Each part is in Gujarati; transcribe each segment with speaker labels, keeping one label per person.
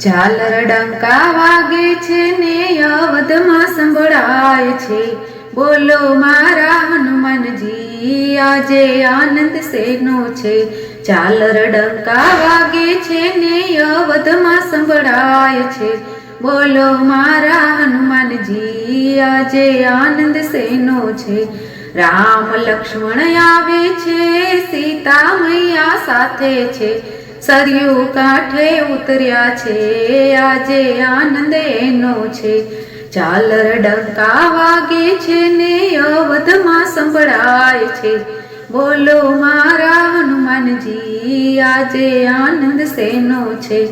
Speaker 1: ઝાલર ડંકા વાગે છે ને અવધમાં સંભળાય છે. બોલો મારા હનુમાનજી, આજે આનંદ શેનો છે. ઝાલર ડંકા વાગે છે ને અવધમાં સંભળાય છે. બોલો મારા હનુમાનજી, આજે આનંદ શેનો છે. રામ લક્ષ્મણ આવે છે સીતા મૈયા સાથે છે. સરયુ કાંઠે ઉતર્યા છે, આજે આનંદ એનો છે. ચાલર ડંકા વાગે છે ને અવધમાં સંભળાય છે. બોલો મારા હનુમાનજી, આજે આનંદ સેનો છે?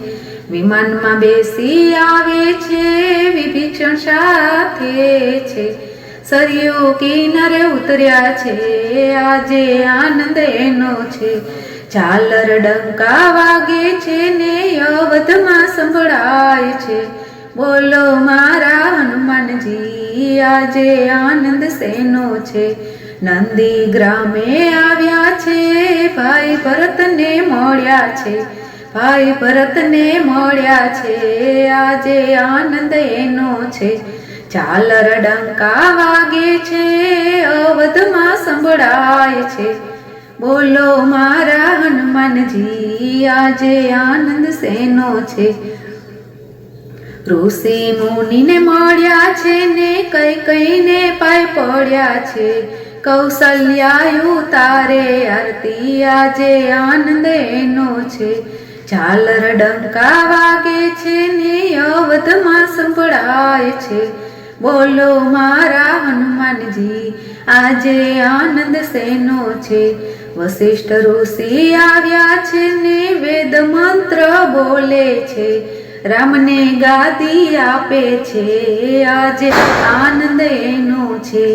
Speaker 1: વિમાનમાં બેસી આવે છે, વિભીષણ સાથે છે. સરયુ કિનારે ઉતર્યા છે. આજે આનંદ એનો છે. ઝાલર ડંકા વાગે છે ને અવધમાં સંભળાય છે. બોલો મારા હનુમાનજી, આજે આનંદ સેનો છે? નંદી ગ્રામે આવ્યા છે. ભાઈ ભરતને મળ્યા છે. ભાઈ ભરતને મળ્યા છે. આજે આનંદ એનો છે. ઝાલર ડંકા વાગે છે, અવધમાં સંભળાય છે. બોલો મારા હનુમાનજી, આજે આનંદ સેનો છે? ઋષિ મુનિને મળ્યા છે ને કઈ કઈને પાય પડ્યા છે. કૌશલ્યાયુ તારે આરતી, આજે આનંદ એનો છે. ઝાલર ડંકા વાગે છે ને અવધમાં સંભળાય છે. બોલો મારા હનુમાનજી, આજે આનંદ સેનો છે? વશિષ્ઠ ઋષિ આવ્યા છે, ને વેદ મંત્ર બોલે છે. રામને ગાદી આપે છે, આજે આનંદ એનો છે.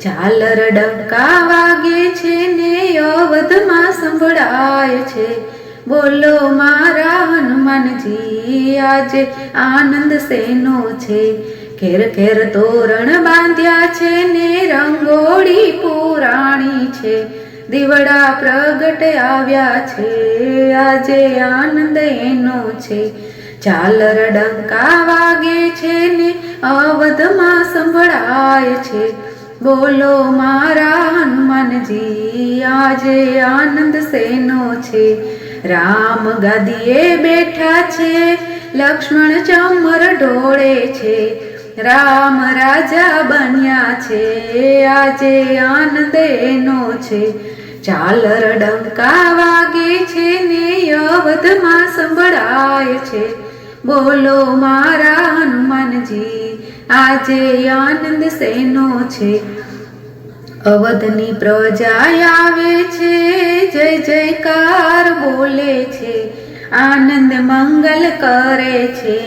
Speaker 1: ઝાલર ડંકા વાગે છે, ને અવધમાં સંભળાય છે. બોલો મારા હનુમાનજી, આજે આનંદ શેનો છે? ઘેર ઘેર તોરણ બાંધ્યા છે ને રંગોળી પુરાણી છે. દીવડા પ્રગટ આવ્યા છે. આજે આનંદ એનો છે. ઝાલર ડંકા વાગે છે ને અવધમાં સંભળાય છે. બોલો મારા હનુમાનજી, આજે આનંદ સેનો છે? રામ ગાદીએ બેઠા છે. લક્ષ્મણ ચમર ઢોળે છે. રામ રાજા બન્યા છે. આજે આનંદ એનો છે. ચાલર ડંકા વાગે છે ને અવધમાં સંભળાય છે. બોલો મારા હનુમાનજી, આજે આનંદ સેનો છે? અવધની પ્રજા આવે છે. જય જયકાર બોલે છે. આનંદ મંગલ કરે છે.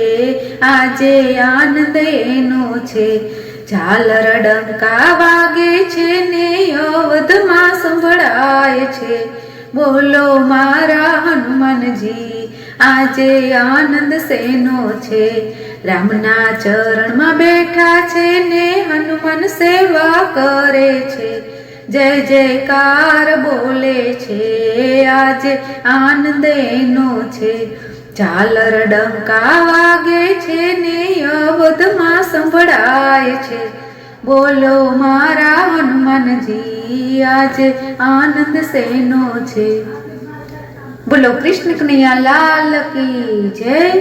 Speaker 1: આજે આનંદ એનો છે. ઝાલર ડંકા વાગે છે ને અવધમાં સંભળાય છે. બોલો મારા હનુમાનજી, આજે આનંદ સેનો છે? રામના ચરણમાં બેઠા છે ને હનુમાન સેવા કરે છે. જય જયકાર બોલે છે, આજે આનંદ એનો છે. ઝાલર ડંકા વાગે છે ને અવધમાં સંભળાય છે. બોલો મારા હનુમાનજી, આજે આનંદ સેનો છે? બોલો, કૃષ્ણ કનૈયા લાલ કી જય.